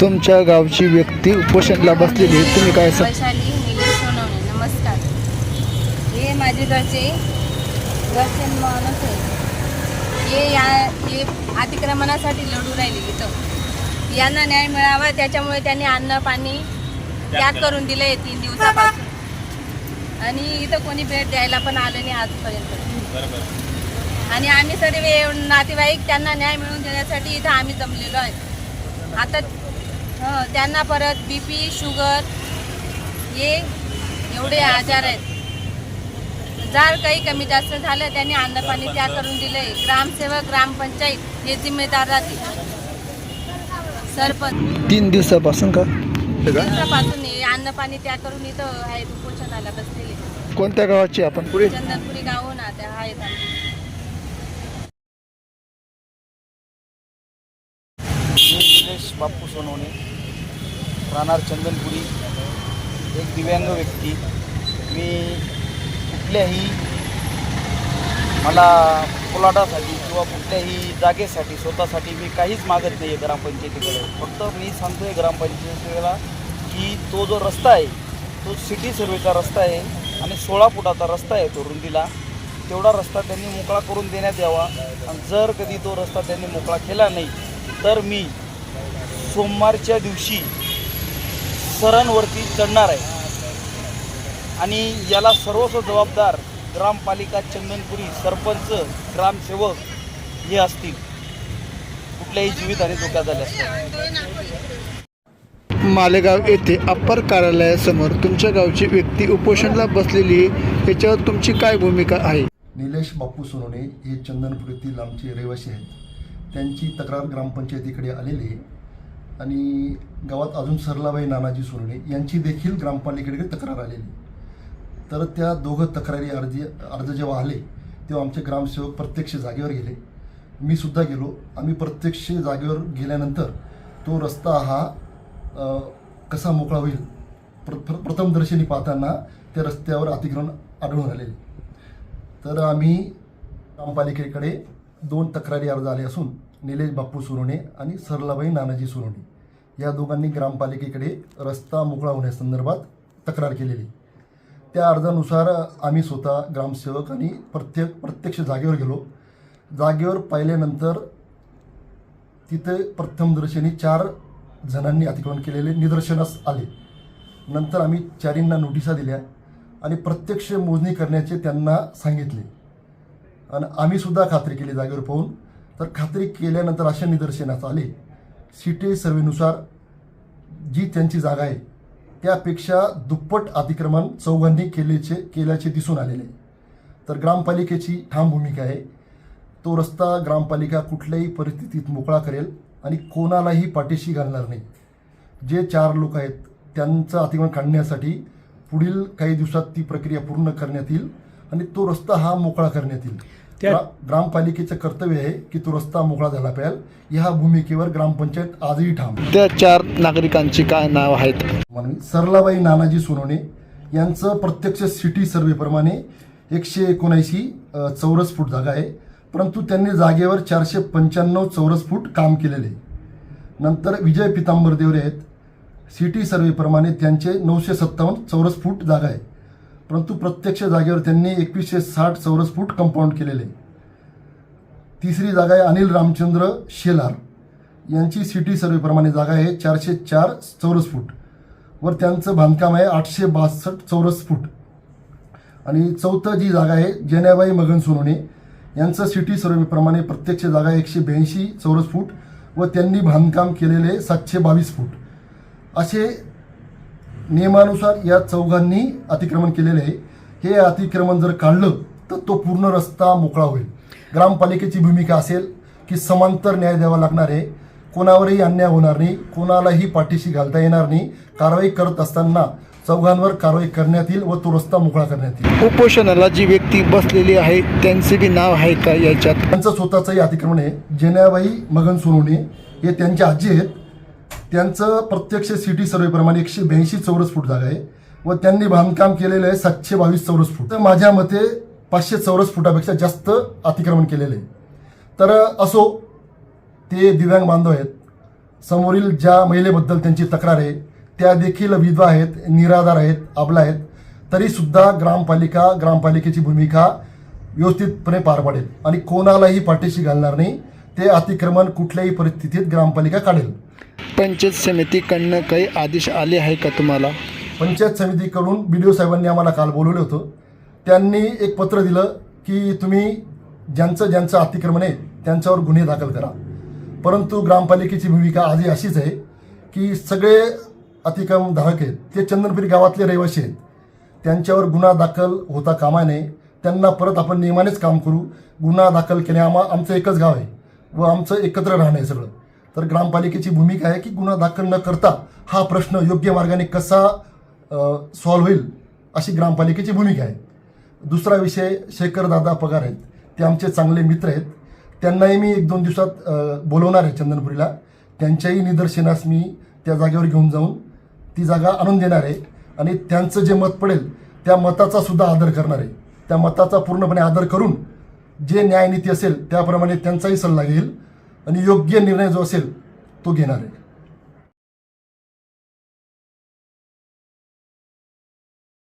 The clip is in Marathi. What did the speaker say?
तुमच्या गावची व्यक्ती उपोषणला बसलेली. तुम्ही काय सांग वैशाली निलेश सोनवणे नमस्कार. हे माझे घरचे घरचे माणूस आहे. हे या हे अतिक्रमणासाठी लढू राहिले इथं. यांना न्याय मिळावा त्याच्यामुळे त्यांनी अन्न पाणी त्याग करून दिलं आहे तीन दिवसापासून. आणि इथं कोणी भेट द्यायला पण आलं नाही आजपर्यंत. आणि आम्ही सर्व नातेवाईक त्यांना न्याय मिळवून देण्यासाठी इथं आम्ही जमलेलो आहे. आता त्यांना परत बी पी शुगर हे एवढे आजार आहेत. जर काही कमी जास्त झालं त्यांनी अन्न पाणी त्याग करून दिलंय ग्रामसेवक ग्रामपंचायत हे जिम्मेदार राहतील सरपंच. तीन दिवसापासून का? हे? दिवसापासून हे अन्न पाणी त्याग करून इथं आहेत उपोषणाला बसलेले. कोणत्या गावाची आपण? पुढे. चंदनपुरी गावून आता आहेत आम्ही. बाप्पू सोनवणे राहणार चंदनपुरी एक दिव्यांग व्यक्ती. मी कुठल्याही मला पोलाटासाठी किंवा कुठल्याही जागेसाठी स्वतःसाठी मी काहीच मागत नाही आहे ग्रामपंचायतीकडे. फक्त मी सांगतो आहे ग्रामपंचायतीला की तो जो रस्ता आहे तो सिटी सर्वेचा रस्ता आहे आणि सोळा फुटाचा रस्ता आहे तो रुंदीला. तेवढा रस्ता त्यांनी मोकळा करून देण्यात यावा. आणि जर कधी तो रस्ता त्यांनी मोकळा केला नाही तर मी सोमवारच्या दिवशी सरांवरती चढणार आहे. आणि याला सर्वस्व जबाबदार ग्रामपालिका चंदनपुरी सरपंच ग्रामसेवक हे असतील. कुठल्याही जीवित आणि धोक्यात झाल्यास मालेगाव येथे अप्पर कार्यालयासमोर तुमच्या गावची व्यक्ती उपोषणला बसलेली आहे. याच्यावर तुमची काय भूमिका आहे? निलेश बापू सोनवणे हे चंदनपुरीतील आमचे रहिवासी आहेत. त्यांची तक्रार ग्रामपंचायतीकडे आलेली आहे. आणि गावात अजून सरलाबाई नानाजी सोनवणे यांची देखील ग्रामपालिकेकडे तक्रार आलेली. तर त्या दोघं तक्रारी अर्ज अर्ज जेव्हा आले तेव्हा आमचे ग्रामसेवक प्रत्यक्ष जागेवर गेले. मी सुद्धा गेलो. आम्ही प्रत्यक्ष जागेवर गेल्यानंतर तो रस्ता हा कसा मोकळा होईल प्र प्र प्रथमदर्शनी पाहताना त्या रस्त्यावर अतिक्रमण आढळून आलेले. तर आम्ही ग्रामपालिकेकडे दोन तक्रारी अर्ज आले असून निलेश बाप्पू सुरोणे आणि सरलाबाई नानाजी सुरोणे या दोघांनी ग्रामपालिकेकडे रस्ता मोकळा होण्यासंदर्भात तक्रार केलेली. त्या अर्जानुसार आम्ही स्वतः ग्रामसेवक आणि प्रत्येक प्रत्यक्ष जागेवर गेलो. जागेवर पाहिल्यानंतर तिथे प्रथमदर्शनी चार जणांनी अतिक्रमण केलेले निदर्शनास आले. नंतर आम्ही चारींना नोटिसा दिल्या आणि प्रत्यक्ष मोजणी करण्याचे त्यांना सांगितले. आणि आम्हीसुद्धा खात्री केली जागेवर पाहून तर खात्री केल्यानंतर अशा निदर्शनास आले. सिटी सर्वेनुसार जी त्यांची जागा आहे त्यापेक्षा दुप्पट अतिक्रमण चौघांनी केल्याचे केल्याचे दिसून आलेले. तर ग्रामपालिकेची ठाम भूमिका आहे. तो रस्ता ग्रामपालिका कुठल्याही परिस्थितीत मोकळा करेल आणि कोणालाही पाठीशी घालणार नाही. जे चार लोक आहेत त्यांचं अतिक्रमण काढण्यासाठी पुढील काही दिवसात ती प्रक्रिया पूर्ण करण्यात येईल आणि तो रस्ता हा मोकळा करण्यात येईल. त्या- ग्रा- ग्रामपालिकेचं कर्तव्य आहे की तो रस्ता मोकळा झाला पाहिजे. ह्या भूमिकेवर ग्रामपंचायत आजही ठाम. त्या चार नागरिकांची काय नाव आहेत? सरलाबाई नानाजी सोनवणे यांचं प्रत्यक्ष सिटी सर्वेप्रमाणे एकशे एकोणऐंशी चौरस फूट जागा आहे. परंतु त्यांनी जागेवर चारशे पंच्याण्णव चौरस फूट काम केलेले. नंतर विजय पितांबर देवरे आहेत. सिटी सर्वेप्रमाणे त्यांचे नऊशे सत्तावन्न चौरस फूट जागा आहे. परंतु प्रत्यक्ष जागेवर त्यांनी एकवीसशे साठ चौरस फूट कंपाऊंड केलेले. तिसरी जागा आहे अनिल रामचंद्र शेलार. यांची सिटी सर्वेप्रमाणे जागा आहे चारशे चार चौरस फूट. वर त्यांचं बांधकाम आहे आठशे बासष्ट चौरस फूट. आणि चौथं जी जागा आहे जेन्याबाई मगन सोनोने यांचं सिटी सर्वेप्रमाणे प्रत्यक्ष जागा एकशे ब्याऐंशी चौरस फूट व त्यांनी बांधकाम केलेले सातशे बावीस फूट. असे नियमानुसार या चौघांनी अतिक्रमण केलेले आहे. हे अतिक्रमण जर काढलं तर तो पूर्ण रस्ता मोकळा होईल. ग्रामपालिकेची भूमिका असेल की समांतर न्याय द्यावा लागणार आहे. कोणावरही अन्याय होणार नाही कोणालाही पाठीशी घालता येणार नाही. कारवाई करत असताना चौघांवर कारवाई करण्यात येईल व तो रस्ता मोकळा करण्यात येईल उपोषणाला जी व्यक्ती बसलेली आहे त्यांचे बी नाव आहे का याच्यात? त्यांचं स्वतःचंही अतिक्रमण आहे. जेनाबाई मगन सोनवणे हे त्यांचे आजी आहेत. त्यांचं प्रत्यक्ष सिटी सर्वेप्रमाणे एकशे ब्याऐंशी चौरस फूट जागा आहे. व त्यांनी बांधकाम केलेलं आहे सातशे बावीस चौरस फूट. तर माझ्या मते पाचशे चौरस फुटापेक्षा जास्त अतिक्रमण केलेलं आहे. तर असो ते दिव्यांग बांधव आहेत. समोरील ज्या महिलेबद्दल त्यांची तक्रार आहे त्या देखील विधवा आहेत निराधार आहेत अबला आहेत. तरीसुद्धा ग्रामपालिका ग्रामपालिकेची भूमिका व्यवस्थितपणे पार पाडेल. आणि कोणालाही पाठीशी घालणार नाही. ते अतिक्रमण कुठल्याही परिस्थितीत ग्रामपालिका काढेल. पंचायत समितीकडनं काही आदेश आले आहे का तुम्हाला? पंचायत समितीकडून बी डी ओ साहेबांनी आम्हाला काल बोलवलं होतं. त्यांनी एक पत्र दिलं की तुम्ही ज्यांचं ज्यांचं अतिक्रमण आहे त्यांच्यावर गुन्हे दाखल करा. परंतु ग्रामपालिकेची भूमिका आधी अशीच आहे की सगळे अतिक्रम धारक आहेत ते चंदनपीर गावातले रहिवासी आहेत. त्यांच्यावर गुन्हा दाखल होता कामा नये. त्यांना परत आपण नियमानेच काम करू. गुन्हा दाखल केल्या आम्हा आमचं एकच गाव आहे व आमचं एकत्र राहणं आहे सगळं. तर ग्रामपालिकेची भूमिका आहे की गुन्हा दाखल न करता हा प्रश्न योग्य मार्गाने कसा सॉल्व्ह होईल अशी ग्रामपालिकेची भूमिका आहे. दुसरा विषय शेखर दादा पगार आहेत. ते आमचे चांगले मित्र आहेत. त्यांनाही मी एक दोन दिवसात बोलवणार आहे चंदनपुरीला. त्यांच्याही निदर्शनास मी त्या जागेवर घेऊन जाऊन ती जागा आणून देणार आहे आणि त्यांचं जे मत पडेल त्या मताचा सुद्धा आदर करणार आहे. त्या मताचा पूर्णपणे आदर करून जे न्यायनीती असेल त्याप्रमाणे त्यांचाही सल्ला घेईल. आणि योग्य निर्णय जो असेल तो घेणार आहे.